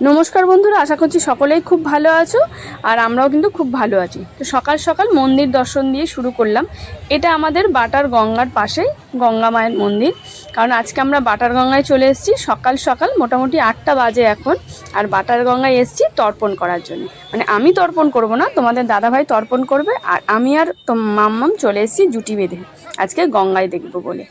নমস্কার বন্ধুরা, আশা করছি সকলেই খুব ভালো আছো আর আমরাও কিন্তু খুব ভালো আছি। তো সকাল সকাল মন্দির দর্শন দিয়ে শুরু করলাম। এটা আমাদের বাটার গঙ্গার পাশেই গঙ্গা মায়ের মন্দির। কারণ আজকে আমরা বাটার গঙ্গায় চলে এসেছি। সকাল সকাল মোটামুটি আটটা বাজে এখন। আর বাটার গঙ্গায় এসেছি তর্পণ করার জন্য। মানে আমি তর্পণ করব না, তোমাদের দাদাভাই তর্পণ করবে আর আমি আর মাম্মাম চলে এসেছি জুটি বেঁধে। আজকে গঙ্গায় দেখব বলে।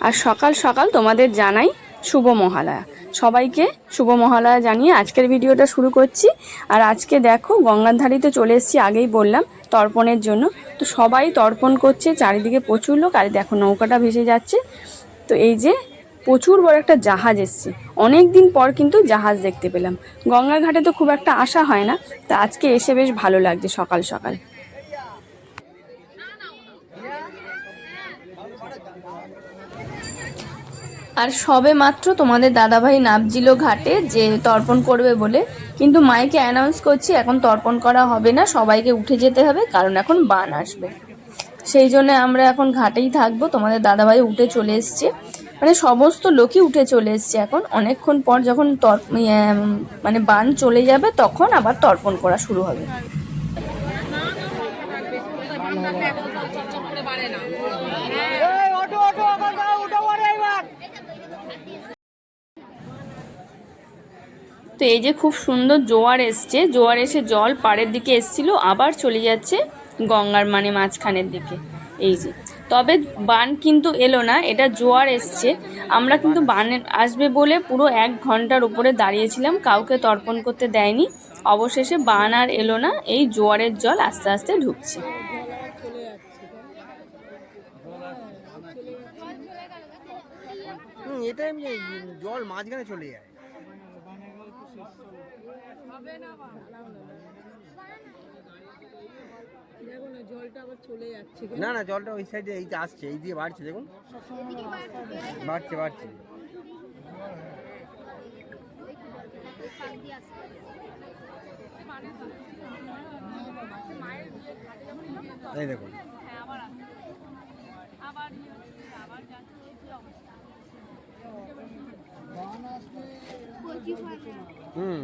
আর সকাল সকাল তোমাদের জানাই শুভ মহালয়া। সবাইকে শুভ মহালয়া জানিয়ে আজকের ভিডিওটা শুরু করছি। আর আজকে দেখো গঙ্গার ধারিতে চলে এসেছি, আগেই বললাম তর্পণের জন্য। তো সবাই তর্পণ করছে, চারিদিকে প্রচুর লোক। আর দেখো নৌকাটা ভেসে যাচ্ছে। তো এই যে প্রচুর বড় একটা জাহাজ এসছে। অনেক দিন পর কিন্তু জাহাজ দেখতে পেলাম। গঙ্গার ঘাটে তো খুব একটা আশা হয় না। তা আজকে এসে বেশ ভালো লাগছে সকাল সকাল। আর সবে মাত্র তোমাদের দাদাভাই নাবজিল ঘাটে যে তর্পণ করবে বলে কিন্তু মাইকে অ্যানাউন্স করছি এখন তর্পণ করা হবে না সবাইকে উঠে যেতে হবে কারণ এখন বান আসবে সেই জন্য আমরা এখন ঘাটেই থাকব তোমাদের দাদাভাই উঠে চলে এসছে মানে সমস্ত লোকই উঠে চলে এসছে এখন অনেকক্ষণ পর যখন তর ইয়ে, মানে বান চলে যাবে তখন আবার তর্পণ করা শুরু হবে তো এই যে খুব সুন্দর জোয়ার এসছে, জোয়ার এসে জল পাড়ের দিকে এসছিল, আবার চলে যাচ্ছে গঙ্গার মানে মাঝখানের দিকে। এই যে, তবে বান কিন্তু এলো না, এটা জোয়ার এসছে। আমরা কিন্তু বান আসবে বলে পুরো এক ঘণ্টার উপরে দাঁড়িয়েছিলাম, কাউকে তর্পণ করতে দেয়নি। অবশেষে বান আর এলো না, এই জোয়ারের জল আস্তে আস্তে ঢুকছে। হুম এটা এমনি জল মাঝখানে চলে যায়। না না, জলটা ওই সাইডে এই আসছে, এই দিয়ে বাড়ছে, দেখুন। বাড়ছে বাড়ছে। এই দেখুন। হুম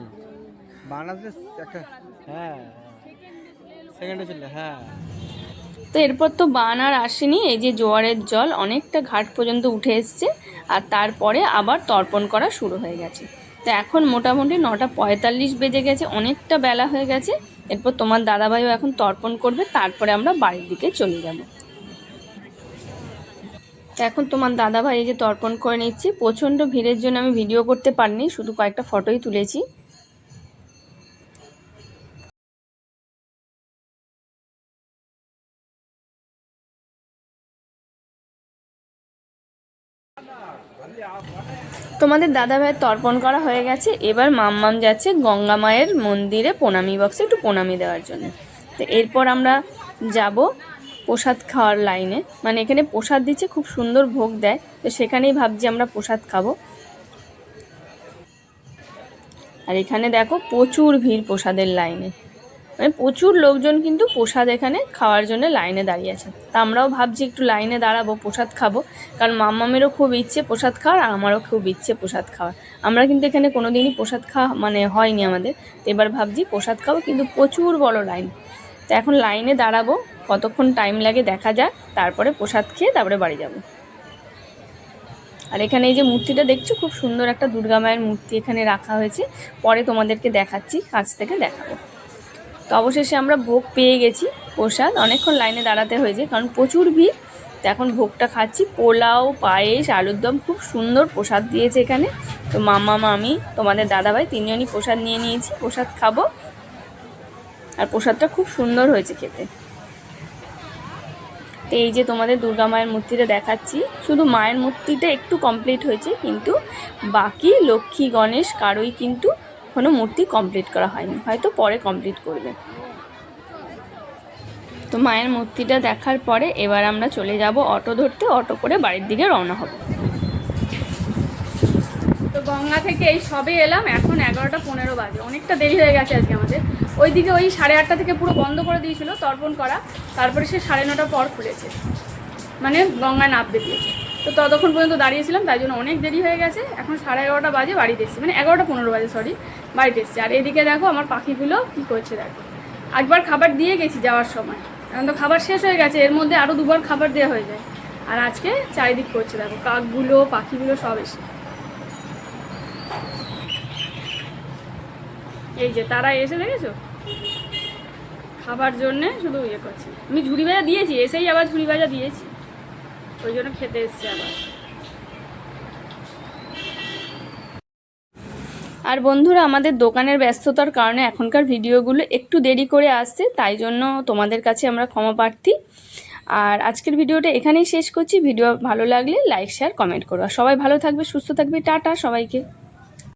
বাংলাদেশ একটা হ্যাঁ সেকেন্ডে চলে হ্যাঁ। তো এরপর তো বান আর আসেনি এই যে জোয়ারের জল অনেকটা ঘাট পর্যন্ত উঠে এসছে আর তারপরে আবার তর্পণ করা শুরু হয়ে গেছে। তো এখন মোটামুটি নটা পঁয়তাল্লিশ বেজে গেছে, অনেকটা বেলা হয়ে গেছে। এরপর তোমার দাদাভাইও এখন তর্পণ করবে, তারপরে আমরা বাড়ির দিকে চলে যাব। এখন তোমার দাদাভাই এই যে তর্পণ করে নিচ্ছি, প্রচণ্ড ভিড়ের জন্য আমি ভিডিও করতে পারিনি, শুধু কয়েকটা ফটোই তুলেছি। তোমাদের দাদা ভাইয়ের তর্পণ করা হয়ে গেছে। এবার মাম্মাম যাচ্ছে গঙ্গা মায়ের মন্দিরে প্রণামী বক্সে একটু প্রণামী দেওয়ার জন্য। তো এরপর আমরা যাব প্রসাদ খাওয়ার লাইনে। মানে এখানে প্রসাদ দিচ্ছে, খুব সুন্দর ভোগ দেয়। তো সেখানেই ভাবছি আমরা প্রসাদ খাব। আর এখানে দেখো প্রচুর ভিড় প্রসাদের লাইনে। মানে প্রচুর লোকজন কিন্তু প্রসাদ এখানে খাওয়ার জন্য লাইনে দাঁড়িয়ে আছে তা আমরাও ভাবছি একটু লাইনে দাঁড়াবো, প্রসাদ খাব। কারণ মাম্মামেরও খুব ইচ্ছে প্রসাদ খাওয়ার, আর আমারও খুব ইচ্ছে প্রসাদ খাওয়ার। আমরা কিন্তু এখানে কোনো দিনই প্রসাদ খাওয়া মানে হয়নি আমাদের। তো এবার ভাবছি প্রসাদ খাব, কিন্তু প্রচুর বড় লাইন। তো এখন লাইনে দাঁড়াবো, কতক্ষণ টাইম লাগে দেখা যাক, তারপরে প্রসাদ খেয়ে তারপরে বাড়ি যাব। আর এখানে এই যে মূর্তিটা দেখছ, খুব সুন্দর একটা দুর্গা মায়ের মূর্তি এখানে রাখা হয়েছে। পরে তোমাদেরকে দেখাচ্ছি, কাছ থেকে দেখাবো। তো অবশেষে আমরা ভোগ পেয়ে গেছি প্রসাদ। অনেকক্ষণ লাইনে দাঁড়াতে হয়েছে, কারণ প্রচুর ভিড়। তো এখন ভোগটা খাচ্ছি। পোলাও, পায়েস, আলুর দম, খুব সুন্দর প্রসাদ দিয়েছে এখানে। তো মামা, মামি, তোমাদের দাদাভাই তিনজনই প্রসাদ নিয়ে নিয়েছি। প্রসাদ খাব। আর প্রসাদটা খুব সুন্দর হয়েছে খেতে। তো এই যে তোমাদের দুর্গা মায়ের মূর্তিটা দেখাচ্ছি। শুধু মায়ের মূর্তিটা একটু কমপ্লিট হয়েছে, কিন্তু বাকি লক্ষ্মী, গণেশ, কারোই কিন্তু কোনো মূর্তি কমপ্লিট করা হয়নি, হয়তো পরে কমপ্লিট করবে। তো মায়ের মূর্তিটা দেখার পরে এবার আমরা চলে যাব অটো ধরতে, অটো করে বাড়ির দিকে রওনা হব। তো গঙ্গা থেকে এই সবে এলাম, এখন এগারোটা পনেরো বাজে। অনেকটা দেরি হয়ে গেছে আজকে আমাদের। ওইদিকে ওই সাড়ে আটটা থেকে পুরো বন্ধ করে দিয়েছিল তর্পণ করা, তারপরে সে সাড়ে নটা পর খুলেছে। মানে গঙ্গায় নামতে দিয়েছে তো ততক্ষণ পর্যন্ত দাঁড়িয়েছিলাম, তাই জন্য অনেক দেরি হয়ে গেছে। এখন সাড়ে এগারোটা বাজে, বাড়িতে এসেছি। মানে এগারোটা পনেরো বাজে সরি বাড়িতে এসেছি। আর এদিকে দেখো আমার পাখিগুলো কী করছে, দেখো। একবার খাবার দিয়ে গেছি যাওয়ার সময়। এখন তো খাবার শেষ হয়ে গেছে, এর মধ্যে আরও দুবার খাবার দেওয়া হয়ে যায়। আর আজকে চারিদিক করছে, দেখো, কাকগুলো, পাখিগুলো সব এসে। এই যে, তারা এসে দেখেছ? খাবার জন্যে শুধু ইয়ে করছে। আমি ঝুড়ি ভাজা দিয়েছি, এসেই আবার ঝুড়ি ভাজা দিয়েছি। ওই জন্য খেতে এসছে আবার। আর বন্ধুরা, আমাদের দোকানের ব্যস্ততার কারণে এখনকার ভিডিওগুলো একটু দেরি করে আসছে, তাই জন্য তোমাদের কাছে আমরা ক্ষমা প্রার্থী। আর আজকের ভিডিওটা এখানেই শেষ করছি। ভিডিও ভালো লাগলে লাইক, শেয়ার, কমেন্ট করো। সবাই ভালো থাকবে, সুস্থ থাকবে। টাটা সবাইকে।